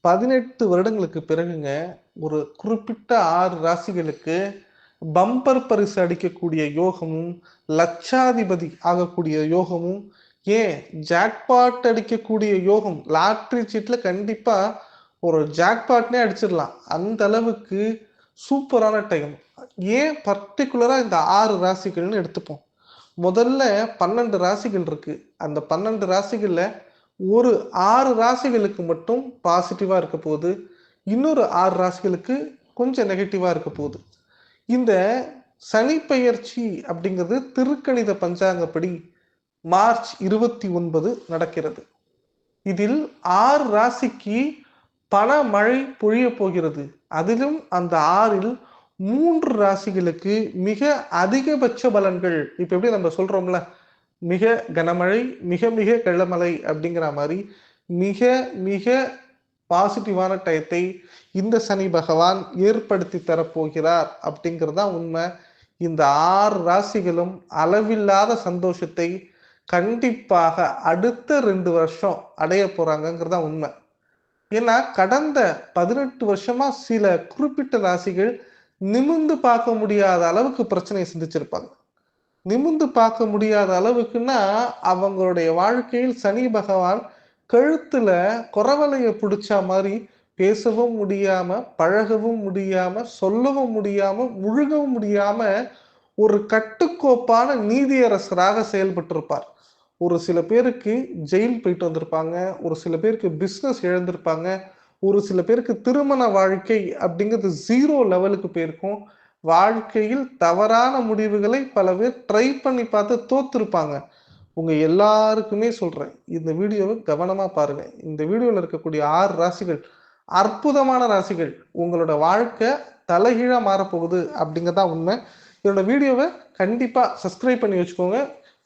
பதினெட்டு வருடங்களுக்கு பிறகுங்க ஒரு குறிப்பிட்ட ஆறு ராசிகளுக்கு பம்பர் பரிசு அடிக்கக்கூடிய யோகமும் லட்சாதிபதி ஆகக்கூடிய யோகமும் ஏன் ஜாக்பாட் அடிக்கக்கூடிய யோகம்? லாட்ரி சீட்டில் கண்டிப்பாக ஒரு ஜாக்பாட்னே அடிச்சிடலாம். அந்த அளவுக்கு சூப்பரான டைம் ஏன் பர்டிகுலராக இந்த ஆறு ராசிகள்னு எடுத்துப்போம். முதல்ல பன்னெண்டு ராசிகள் இருக்கு. அந்த பன்னெண்டு ராசிகளில் ஒரு ஆறு ராசிகளுக்கு மட்டும் பாசிட்டிவாக இருக்க போகுது. இன்னொரு ஆறு ராசிகளுக்கு கொஞ்சம் நெகட்டிவாக இருக்க போகுது. இந்த சனி பெயர்ச்சி அப்படிங்கிறது திருக்கணித பஞ்சாங்கப்படி மார்ச் இருபத்தி ஒன்பது நடக்கிறது. இதில் ஆறு ராசிக்கு பல மழை பொழிய போகிறது. அதிலும் அந்த ஆறில் மூன்று ராசிகளுக்கு மிக அதிகபட்ச பலன்கள். இப்போ எப்படி நம்ம சொல்றோம்ல? மிக கனமழை மிக மிக கள்ளமழை அப்படிங்கிற மாதிரி மிக மிக பாசிட்டிவான டயத்தை இந்த சனி பகவான் ஏற்படுத்தி தரப்போகிறார் அப்படிங்கிறது தான் உண்மை. இந்த ஆறு ராசிகளும் அளவில்லாத சந்தோஷத்தை கண்டிப்பாக அடுத்த ரெண்டு வருஷம் அடைய போறாங்கிறது தான் உண்மை. ஏன்னா கடந்த பதினெட்டு வருஷமா சில குறிப்பிட்ட ராசிகள் நிமிந்து பார்க்க முடியாத அளவுக்கு பிரச்சனையை சந்திச்சிருப்பாங்க. நிமிந்து பார்க்க முடியாத அளவுக்குன்னா அவங்களுடைய வாழ்க்கையில் சனி பகவான் கழுத்துல குறவலைய பிடிச்ச மாதிரி பேசவும் முடியாம பழகவும் முடியாம சொல்லவும் முடியாம முழுகவும் முடியாம ஒரு கட்டுக்கோப்பான நீதியரசராக செயல்பட்டிருப்பார். ஒரு சில பேருக்கு ஜெயில் போயிட்டு வந்திருப்பாங்க ஒரு சில பேருக்கு பிஸ்னஸ் இழந்திருப்பாங்க ஒரு சில பேருக்கு திருமண வாழ்க்கை அப்படிங்கிறது ஜீரோ லெவலுக்கு போயிருக்கும். வாழ்க்கையில் தவறான முடிவுகளை பல பேர் ட்ரை பண்ணி பார்த்து தோத்துருப்பாங்க. உங்க எல்லாருக்குமே சொல்றேன் இந்த வீடியோவை கவனமா பாருங்க. இந்த வீடியோவில் இருக்கக்கூடிய ஆறு ராசிகள் அற்புதமான ராசிகள் உங்களோட வாழ்க்கை தலைகீழா மாறப்போகுது அப்படிங்கிறதா உண்மை. என்னோட வீடியோவை கண்டிப்பா சப்ஸ்கிரைப் பண்ணி வச்சுக்கோங்க.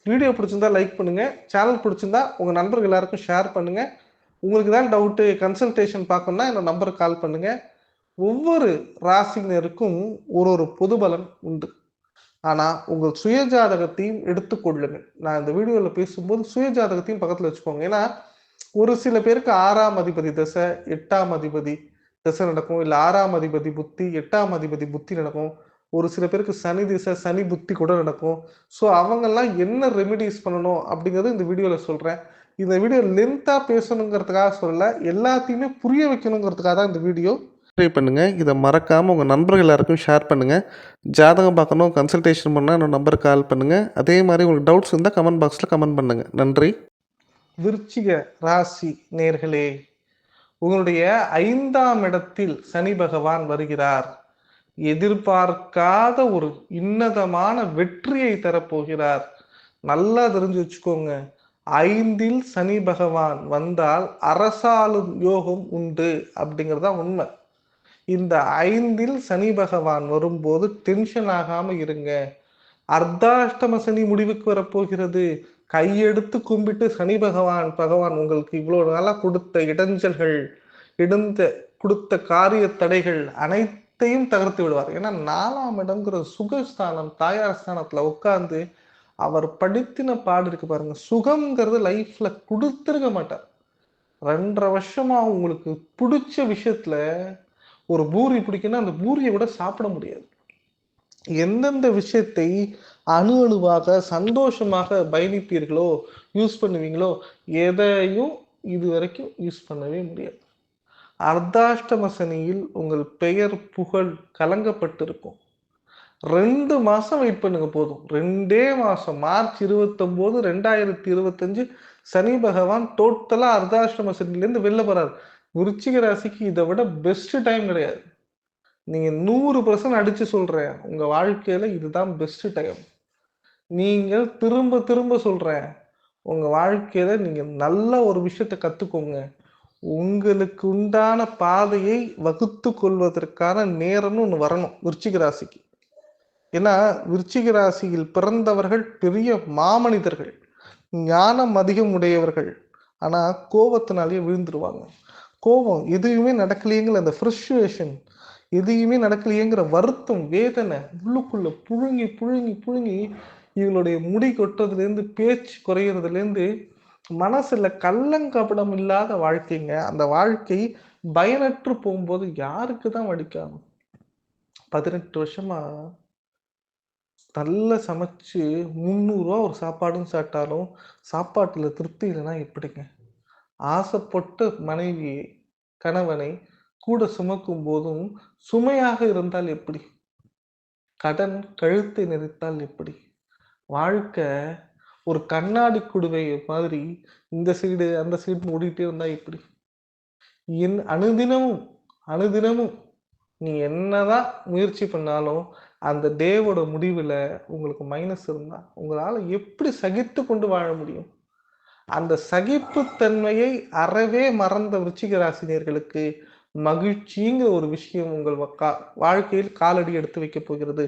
வீடியோ பிடிச்சிருந்தா லைக் பண்ணுங்க. சேனல் பிடிச்சிருந்தா உங்க நண்பர்கள் எல்லாருக்கும் ஷேர் பண்ணுங்க. உங்களுக்கு தான் டவுட்டு கன்சல்டேஷன் பார்க்கணும்னா என்னோட நம்பருக்கு கால் பண்ணுங்க. ஒவ்வொரு ராசினருக்கும் ஒரு ஒரு பொது பலன் உண்டு. ஆனா உங்கள் சுயஜாதகத்தையும் எடுத்துக்கொள்ளுங்கள் நான் இந்த வீடியோவில் பேசும்போது சுயஜாதகத்தையும் பக்கத்தில் வச்சுக்கோங்க. ஏன்னா ஒரு சில பேருக்கு ஆறாம் அதிபதி தசை எட்டாம் அதிபதி தசை நடக்கும். இல்லை ஆறாம் அதிபதி புத்தி எட்டாம் அதிபதி புத்தி நடக்கும். ஒரு சில பேருக்கு சனி திசை சனி புத்தி கூட நடக்கும். ஸோ அவங்கெல்லாம் என்ன ரெமிடிஸ் பண்ணணும் அப்படிங்கிறது இந்த வீடியோவில் சொல்கிறேன் இந்த வீடியோ லென்த்தாக பேசணுங்கிறதுக்காக சொல்லல எல்லாத்தையுமே புரிய வைக்கணுங்கிறதுக்காக தான் இந்த வீடியோ சப்ஸ்கிரைப் பண்ணுங்கள் இதை மறக்காமல் உங்கள் நண்பர்கள் எல்லாருக்கும் ஷேர் பண்ணுங்கள் ஜாதகம் பார்க்கணும் கன்சல்டேஷன் பண்ணால் என்னோட நம்பருக்கு கால் பண்ணுங்கள் அதே மாதிரி உங்களுக்கு டவுட்ஸ் இருந்தால் கமெண்ட் பாக்ஸில் கமெண்ட் பண்ணுங்கள் நன்றி. விருச்சிக ராசி நேர்களே உங்களுடைய ஐந்தாம் இடத்தில் சனி பகவான் வருகிறார். எதிர்பார்க்காத ஒரு இன்னதமான வெற்றியை தரப்போகிறார். நல்லா தெரிஞ்சு வச்சுக்கோங்க. ஐந்தில் சனி பகவான் வந்தால் அரசாளும் யோகம் உண்டு அப்படிங்கிறதா உண்மை. இந்த ஐந்தில் சனி பகவான் வரும்போது டென்ஷன் ஆகாம இருங்க. அர்த்தாஷ்டம சனி முடிவுக்கு வரப்போகிறது. கையெடுத்து கும்பிட்டு சனி பகவான் பகவான் உங்களுக்கு இவ்வளோ நாளாக கொடுத்த இடைஞ்சல்கள் இடுந்த கொடுத்த காரிய தடைகள் அனைத்தையும் தகர்த்து விடுவார். ஏன்னா நாலாம் இடம்ங்கிற சுகஸ்தானம் தாயார் ஸ்தானத்தில் உட்காந்து அவர் படித்தின பாடு இருக்கு பாருங்க. சுகம்ங்கிறது லைஃப்ல கொடுத்துருக்க மாட்டார். ரெண்டரை வருஷமா உங்களுக்கு பிடிச்ச விஷயத்துல ஒரு பூரி பிடிக்குன்னா அந்த பூரியை விட சாப்பிட முடியாது. எந்தெந்த விஷயத்தை அணு அணுவாக சந்தோஷமாக பயணிப்பீர்களோ யூஸ் பண்ணுவீங்களோ எதையும் இது வரைக்கும் யூஸ் பண்ணவே முடியாது. அர்த்தாஷ்டம சனியில் உங்கள் பெயர் புகழ் கலங்கப்பட்டிருக்கும். ரெண்டு மாசம் வெயிட் பண்ணுங்க போதும். ரெண்டே மாசம் மார்ச் இருபத்தொன்பது ரெண்டாயிரத்தி இருபத்தஞ்சு சனி பகவான் டோட்டலா அர்த்தாஷ்டம சனிலேருந்து வெளில போறாரு. விருச்சிக ராசிக்கு இதை விட பெஸ்ட் டைம் கிடையாது. நீங்க நூறு பர்சன்ட் அடிச்சு சொல்றேன். உங்க வாழ்க்கையில இதுதான் பெஸ்ட் டைம் நீங்கள் திரும்ப திரும்ப சொல்றேன். உங்க வாழ்க்கையில நீங்க நல்ல ஒரு விஷயத்த கத்துக்கோங்க. உங்களுக்கு உண்டான பாதையை வகுத்து கொள்வதற்கான நேரம்னு ஒன்று வரணும் விருச்சிக ராசிக்கு. ஏன்னா விருச்சிக ராசியில் பிறந்தவர்கள் பெரிய மாமனிதர்கள். ஞானம் அதிகம் உடையவர்கள். ஆனால் கோபத்தினாலேயே விழுந்துருவாங்க. கோபம் எதுவுமே நடக்கலையேங்கிற அந்த ஃப்ரஸ்ட்ரேஷன் எதையுமே நடக்கலையேங்கிற வருத்தம் வேதனை உள்ளுக்குள்ள புழுங்கி புழுங்கி புழுங்கி இவங்களுடைய முடி கொட்டுறதுலேருந்து பேச்சு குறையிறதுலேருந்து மனசில் கள்ளங்கபடம் இல்லாத வாழ்க்கைங்க. அந்த வாழ்க்கை பயனற்று போகும்போது யாருக்கு தான் வடிக்காகும் பதினெட்டு வருஷமா நல்லா சமைச்சு முந்நூறுரூவா ஒரு சாப்பாடுன்னு சாப்பிட்டாலும் சாப்பாட்டில் திருப்தி இல்லைன்னா எப்படிங்க? ஆசைப்பட்ட மனைவியை கணவனை கூட சுமக்கும் போதும் சுமையாக இருந்தால் எப்படி? கடன் கழுத்தை நெறித்தால் எப்படி? வாழ்க்கை ஒரு கண்ணாடி குடுவை மாதிரி இந்த சைடு அந்த சைடு ஓடிட்டே இருந்தா எப்படி? என் அனுதினமும் அனுதினமும் நீ என்னதான் முயற்சி பண்ணாலும் அந்த டேவோட முடிவில் உங்களுக்கு மைனஸ் இருந்தால் உங்களால் எப்படி சகித்து கொண்டு வாழ முடியும்? அந்த சகிப்புத்தன்மையை அறவே மறந்த விருச்சிக ராசினியர்களுக்கு மகிழ்ச்சிங்கிற ஒரு விஷயம் உங்கள் வாழ்க்கையில் காலடி எடுத்து வைக்க போகிறது.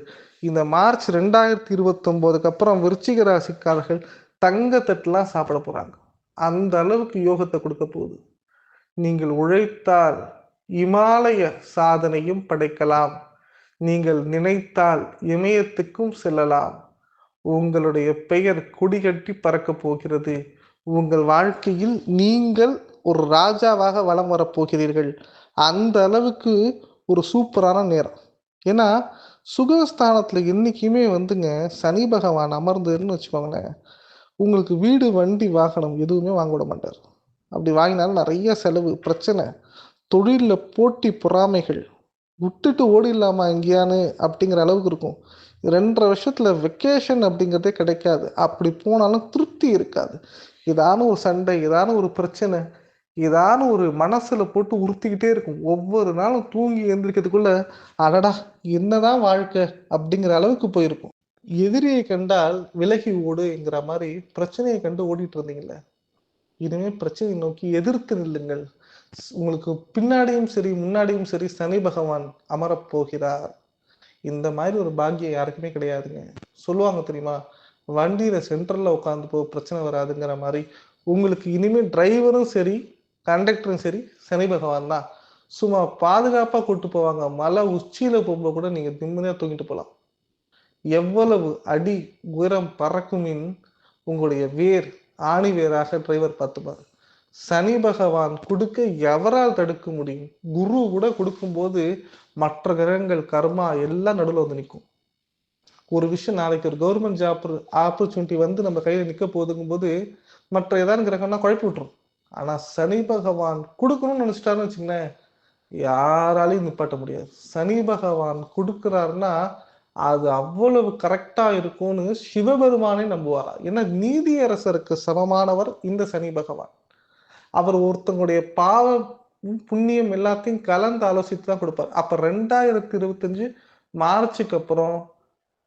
இந்த மார்ச் ரெண்டாயிரத்தி இருபத்தொம்போதுக்கு அப்புறம் விருச்சிக ராசிக்காரர்கள் தங்கத்தட்டுலாம் சாப்பிட போறாங்க. அந்த அளவுக்கு யோகத்தை கொடுக்க போகுது. நீங்கள் உழைத்தால் இமாலய சாதனையும் படைக்கலாம். நீங்கள் நினைத்தால் இமயத்துக்கும் செல்லலாம். உங்களுடைய பெயர் குடிகட்டி பறக்க போகிறது. உங்கள் வாழ்க்கையில் நீங்கள் ஒரு ராஜாவாக வலம் வரப்போகிறீர்கள். அந்த அளவுக்கு ஒரு சூப்பரான நேரம். ஏன்னா சுகஸ்தானத்தில் என்றைக்குமே வந்துங்க சனி பகவான் அமர்ந்ததுன்னு வச்சுக்கோங்களேன் உங்களுக்கு வீடு வண்டி வாகனம் எதுவுமே வாங்க விட மாட்டார். அப்படி வாங்கினாலும் நிறைய செலவு பிரச்சனை. தொழிலில் போட்டி பொறாமைகள். விட்டுட்டு ஓடிடலாமா எங்கேயான்னு அப்படிங்கிற அளவுக்கு இருக்கும். ரெண்டரை வருஷத்தில் வெக்கேஷன் அப்படிங்கிறதே கிடைக்காது. அப்படி போனாலும் திருப்தி இருக்காது. இதான ஒரு சண்டை ஏதான ஒரு பிரச்சனை ஏதான ஒரு மனசுல போட்டு உறுத்திக்கிட்டே இருக்கும். ஒவ்வொரு நாளும் தூங்கி எழுந்திரிக்கிறதுக்குள்ள அடடா என்னதான் வாழ்க்கை அப்படிங்கிற அளவுக்கு போயிருக்கும். எதிரியை கண்டால் விலகி ஓடுங்கிற மாதிரி பிரச்சனையை கண்டு ஓடிட்டு இருந்தீங்கல்ல? இனிமே பிரச்சனையை நோக்கி எதிர்த்து நில்லுங்கள். உங்களுக்கு பின்னாடியும் சரி முன்னாடியும் சரி சனி பகவான் அமரப் போகிறார். இந்த மாதிரி ஒரு பாக்கியம் யாருக்குமே கிடையாதுங்க. சொல்லுவாங்க தெரியுமா? வண்டியில சென்ட்ரல்ல உட்காந்து போக பிரச்சனை வராதுங்கிற மாதிரி உங்களுக்கு இனிமேல் டிரைவரும் சரி கண்டக்டரும் சரி சனி பகவான் தான். சும்மா பாதுகாப்பா கூட்டு போவாங்க. மலை உச்சியில போகும்போது கூட நீங்க நிம்மதியா தூங்கிட்டு போகலாம் எவ்வளவு அடி உயரம் பறக்குமின் உங்களுடைய வேர் ஆணி வேராக டிரைவர் பார்த்துப்பார். சனி பகவான் கொடுக்க எவரால் தடுக்க முடியும்? குரு கூட கொடுக்கும்போது மற்ற கிரகங்கள் கர்மா எல்லாம் நடுவில் வந்து நிற்கும். ஒரு விஷயம் நாளைக்கு ஒரு கவர்மெண்ட் ஜாப் ஆப்பர்ச்சுனிட்டி வந்து நம்ம கையில் நிற்க போதுங்கும் போது மற்ற ஏதாவது கிரகம்னா குழப்பி விட்டுரும். ஆனால் சனி பகவான் கொடுக்கணும்னு நினச்சிட்டாருன்னு வச்சுங்களேன் யாராலையும் நிப்பாட்ட முடியாது. சனி பகவான் கொடுக்குறாருன்னா அது அவ்வளவு கரெக்டாக இருக்கும்னு சிவபெருமானே நம்புவாரா? ஏன்னா நீதியரசருக்கு சமமானவர் இந்த சனி பகவான். அவர் ஒருத்தங்களுடைய பாவம் புண்ணியம் எல்லாத்தையும் கலந்து ஆலோசித்து தான் கொடுப்பார். அப்போ ரெண்டாயிரத்தி இருபத்தஞ்சு மார்ச்சுக்கு அப்புறம்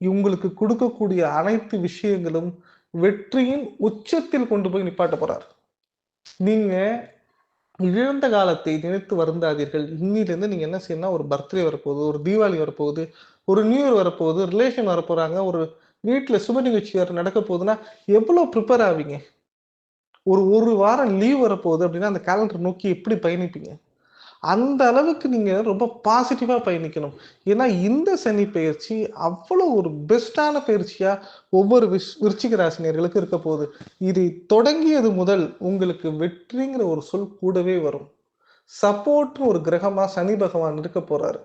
இவங்களுக்கு கொடுக்கக்கூடிய அனைத்து விஷயங்களும் வெற்றியின் உச்சத்தில் கொண்டு போய் நிப்பாட்ட போறார். நீங்க இழந்த காலத்தை நினைத்து வருந்தாதீர்கள். இன்னிலிருந்து நீங்க என்ன செய்யணும்னா ஒரு பர்த்டே வரப்போகுது ஒரு தீபாவளி வரப்போகுது ஒரு நியூ இயர் வரப்போகுது ரிலேஷன் வரப்போறாங்க ஒரு வீட்டுல சுப நிகழ்ச்சி நடக்க போகுதுன்னா எவ்வளவு ப்ரிப்பேர் ஆவீங்க? ஒரு ஒரு வாரம் லீவ் வரப்போகுது அப்படின்னா அந்த கேலண்டர் நோக்கி எப்படி பயணிப்பீங்க? அந்த அளவுக்கு நீங்கள் ரொம்ப பாசிட்டிவாக பயணிக்கணும். ஏன்னா இந்த சனி பயிற்சி அவ்வளோ ஒரு பெஸ்டான பயிற்சியாக ஒவ்வொரு விஷ் விருச்சிக ராசினியர்களுக்கு இருக்க போகுது. இது தொடங்கியது முதல் உங்களுக்கு வெற்றிங்கிற ஒரு சொல் கூடவே வரும். சப்போர்ட்னு ஒரு கிரகமாக சனி பகவான் இருக்க போகிறாரு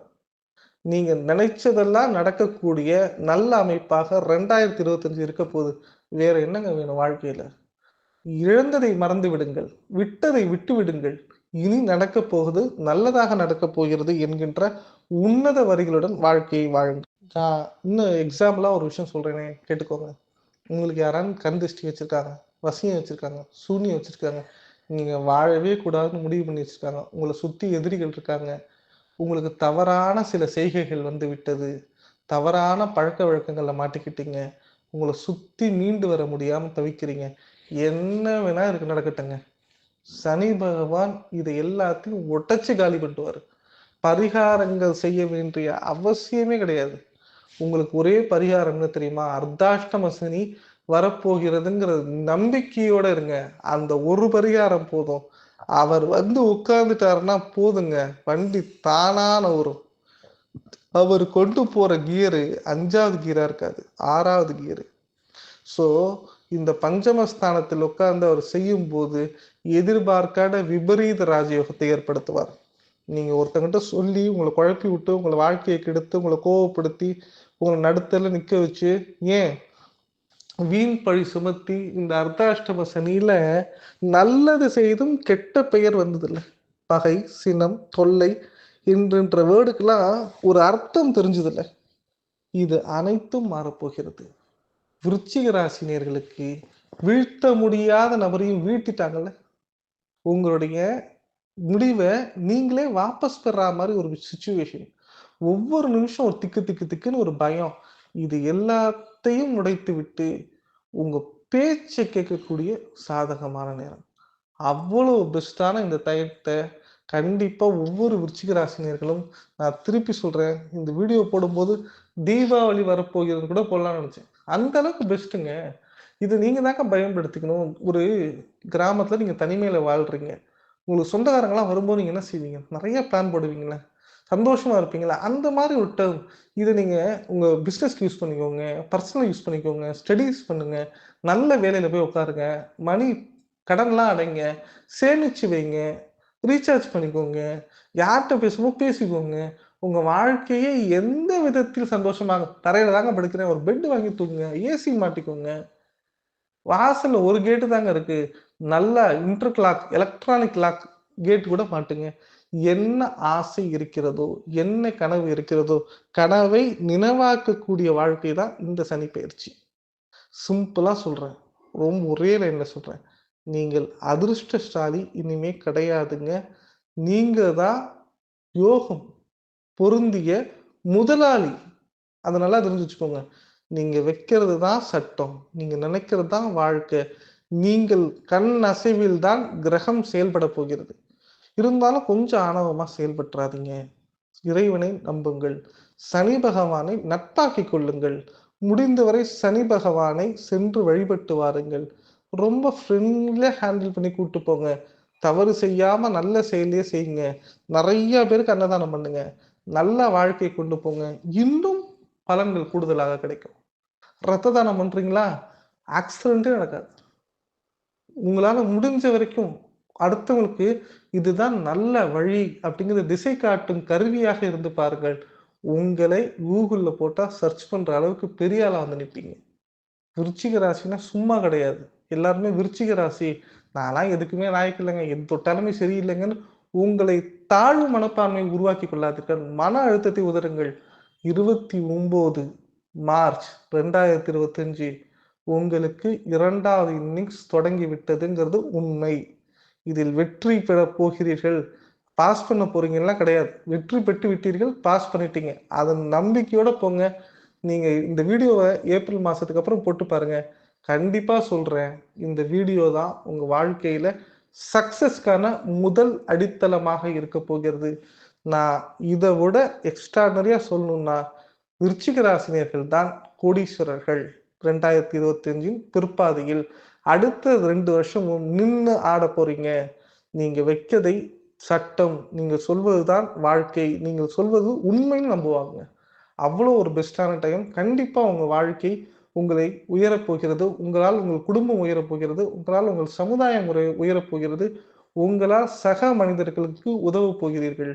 நீங்கள் நினைச்சதெல்லாம் நடக்கக்கூடிய நல்ல அமைப்பாக ரெண்டாயிரத்தி இருபத்தஞ்சு இருக்க போகுது. வேற என்னங்க வேணும் வாழ்க்கையில்? இழந்ததை மறந்து விடுங்கள். விட்டதை விட்டு விடுங்கள். இனி நடக்க போகுது நல்லதாக நடக்க போகிறது என்கின்ற உன்னத வரிகளுடன் வாழ்க்கையை வாழுங்க நான் இன்னும் எக்ஸாம்பிளாக ஒரு விஷயம் சொல்கிறேனே கேட்டுக்கோங்க. உங்களுக்கு யாராவது கண் திருஷ்டி வச்சுருக்காங்க வசியம் வச்சுருக்காங்க சூனியம் வச்சுருக்காங்க நீங்கள் வாழவே கூடாதுன்னு முடிவு பண்ணி வச்சுருக்காங்க. உங்களை சுற்றி எதிரிகள் இருக்காங்க. உங்களுக்கு தவறான சில செய்கைகள் வந்து விட்டது. தவறான பழக்க வழக்கங்களில் மாட்டிக்கிட்டீங்க. உங்களை சுற்றி மீண்டு வர முடியாமல் தவிக்கிறீங்க. என்ன வேணால் இருக்கு நடக்கட்டுங்க. சனி பகவான் இதை எல்லாத்தையும் ஒட்டச்சு காலி பண்ணுவார் பரிகாரங்கள் செய்ய வேண்டிய அவசியமே கிடையாது. உங்களுக்கு ஒரே பரிகாரம் என்ன தெரியுமா? அர்த்தாஷ்டம சனி வரப்போகிறதுங்கிற நம்பிக்கையோட இருங்க. அந்த ஒரு பரிகாரம் போதும். அவர் வந்து உட்கார்ந்துட்டாருன்னா போதுங்க. வண்டி தானான வரும் அவர் கொண்டு போற கியரு அஞ்சாவது கியரா இருக்காது. ஆறாவது கியரு. ஸோ இந்த பஞ்சமஸ்தானத்தில் உட்கார்ந்து அவர் செய்யும் போது எதிர்பார்க்காத விபரீத ராஜயோகத்தை ஏற்படுத்துவார். நீங்கள் ஒருத்தங்கிட்ட சொல்லி உங்களை குழப்பி விட்டு உங்களை வாழ்க்கையை கெடுத்து உங்களை கோவப்படுத்தி உங்களை நடுத்தல நிற்க வச்சு ஏன்? வீண் பழி சுமத்தி இந்த அர்த்தாஷ்டம சனியில நல்லது செய்தும் கெட்ட பெயர் வந்ததில்லை. பகை சினம் தொல்லை என்கின்ற வேர்டுக்கெல்லாம் ஒரு அர்த்தம் தெரிஞ்சதில்லை. இது அனைத்தும் மாறப்போகிறது. விருச்சிக ராசினியர்களுக்கு வீழ்த்த முடியாத நபரையும் வீழ்த்திட்டாங்கல்ல? உங்களுடைய முடிவை நீங்களே வாபஸ் பெறா மாதிரி ஒரு சுச்சுவேஷன் ஒவ்வொரு நிமிஷம் ஒரு திக்கு திக்கு திக்குன்னு ஒரு பயம். இது எல்லாத்தையும் உடைத்து விட்டு உங்க பேச்சை கேட்கக்கூடிய சாதகமான நேரம். அவ்வளவு பெஸ்டான இந்த டயத்தை கண்டிப்பா ஒவ்வொரு விருச்சிக ராசினியர்களும் நான் திருப்பி சொல்றேன். இந்த வீடியோ போடும்போது தீபாவளி வரப்போகிறதுன்னு கூட போடலாம்னு நினைச்சேன். அந்த அளவுக்கு பெஸ்ட்டுங்க இது நீங்கள் தாங்க பயன்படுத்திக்கணும். ஒரு கிராமத்தில் நீங்கள் தனிமையில் வாழ்றீங்க. உங்களுக்கு சொந்தக்காரங்களாம் வரும்போது நீங்கள் என்ன செய்வீங்க? நிறைய பிளான் போடுவீங்களே. சந்தோஷமா இருப்பீங்களா. அந்த மாதிரி ஒரு டேர்ம் இதை நீங்க உங்க பிசினஸ்க்கு யூஸ் பண்ணிக்கோங்க. பர்சனல் யூஸ் பண்ணிக்கோங்க. ஸ்டடீஸ் பண்ணுங்க. நல்ல வேலையில போய் உட்காருங்க. மணி கடன்லாம் அடைங்க. சேமிச்சு வைங்க. ரீசார்ஜ் பண்ணிக்கோங்க. யார்கிட்ட பேசுமோ பேசிக்கோங்க. உங்க வாழ்க்கையே எந்த விதத்தில் சந்தோஷமாக தரையில தாங்க படுக்கிறேன். ஒரு பெட் வாங்கி தூங்குங்க. ஏசி மாட்டிக்கோங்க. வாசல்ல ஒரு கேட்டு தாங்க இருக்கு. நல்ல inter clock electronic lock gate கூட மாட்டுங்க. என்ன ஆசை இருக்கிறதோ என்ன கனவு இருக்கிறதோ கனவை நினைவாக்கக்கூடிய வாழ்க்கை தான் இந்த சனி பயிற்சி. சிம்பிளா சொல்றேன். ரொம்ப ஒரே லைன்ல சொல்றேன். நீங்கள் அதிர்ஷ்டசாலி இனிமே கிடையாதுங்க. நீங்க தான் யோகம். பொருந்திய முதலாளி. அதை நல்லா தெரிஞ்சு வச்சுக்கோங்க. நீங்க வைக்கிறது தான் சட்டம். நீங்க நினைக்கிறது தான் வாழ்க்கை. நீங்கள் கண் அசைவில் தான் கிரகம் செயல்பட போகிறது. இருந்தாலும் கொஞ்சம் ஆணவமா செயல்பட்டுறாதீங்க. இறைவனை நம்புங்கள். சனி பகவானை நட்பாக்கி கொள்ளுங்கள். முடிந்தவரை சனி பகவானை சென்று வழிபட்டு வாருங்கள். ரொம்ப ஃப்ரெண்ட்லியாக ஹேண்டில் பண்ணி கூப்பிட்டு போங்க. தவறு செய்யாம நல்ல செயலையே செய்யுங்க. நிறைய பேருக்கு அன்னதானம் பண்ணுங்க. நல்ல வாழ்க்கையை கொண்டு போங்க. இன்னும் பலன்கள் கூடுதலாக கிடைக்கும். ரத்த தானம் பண்றீங்களா ஆக்சிடென்ட்டே நடக்காது. உங்களால முடிஞ்ச வரைக்கும் அடுத்தவங்களுக்கு இதுதான் நல்ல வழி அப்படிங்கிற திசை காட்டும் கருவியாக இருந்து பாருங்கள். உங்களை கூகுளில் போட்டால் சர்ச் பண்ணுற அளவுக்கு பெரிய ஆளாக வந்து நிற்பீங்க விருச்சிக ராசினா சும்மா கிடையாது. எல்லாருமே விருச்சிக ராசி. நான்லாம் எதுக்குமே லாய்க்கு இல்லைங்க எது தொட்டாலுமே சரியில்லைங்கன்னு உங்களை தாழ்வு மனப்பான்மையை உருவாக்கி கொள்ளாதீர்கள். மன அழுத்தத்தை உதருங்கள் இருபத்தி ஒன்பது மார்ச் ரெண்டாயிரத்தி இருபத்தஞ்சு உங்களுக்கு இரண்டாவது இன்னிங்ஸ் தொடங்கி விட்டதுங்கிறது உண்மை. இதில் வெற்றி பெற போகிறீர்கள். பாஸ் பண்ண போறீங்கலாம் கிடையாது. வெற்றி பெற்று விட்டீர்கள் பாஸ் பண்ணிட்டீங்க. அதன் நம்பிக்கையோட போங்க. நீங்க இந்த வீடியோவை ஏப்ரல் மாசத்துக்கு அப்புறம் போட்டு பாருங்க. கண்டிப்பா சொல்றேன். இந்த வீடியோ தான் உங்க வாழ்க்கையில சக்சஸ்க்கான முதல் அடித்தளமாக இருக்க போகிறது. நான் இதை விட எக்ஸ்ட்ராடனரியா சொல்லணும்னா விருச்சிக ராசினியர்கள் தான் கோடீஸ்வரர்கள். ரெண்டாயிரத்தி இருபத்தி அஞ்சின் பிற்பாதையில் அடுத்த ரெண்டு வருஷமும் நின்று ஆட போறீங்க. நீங்க வைக்கதை சட்டம் நீங்க சொல்வதுதான் வாழ்க்கை நீங்கள் சொல்வது உண்மைன்னு நம்புவாங்க. அவ்வளோ ஒரு பெஸ்டான டைம் கண்டிப்பா உங்க வாழ்க்கை உங்களை உயரப் போகிறது உங்களால் உங்கள் குடும்பம் உயரப் போகிறது உங்களால் உங்கள் சமுதாயம் முறை உயரப் போகிறது உங்களால் சக மனிதர்களுக்கு உதவ போகிறீர்கள்.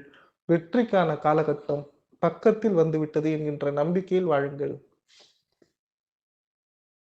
வெற்றிக்கான காலகட்டம் பக்கத்தில் வந்துவிட்டது என்கின்ற நம்பிக்கையில் வாழுங்கள்.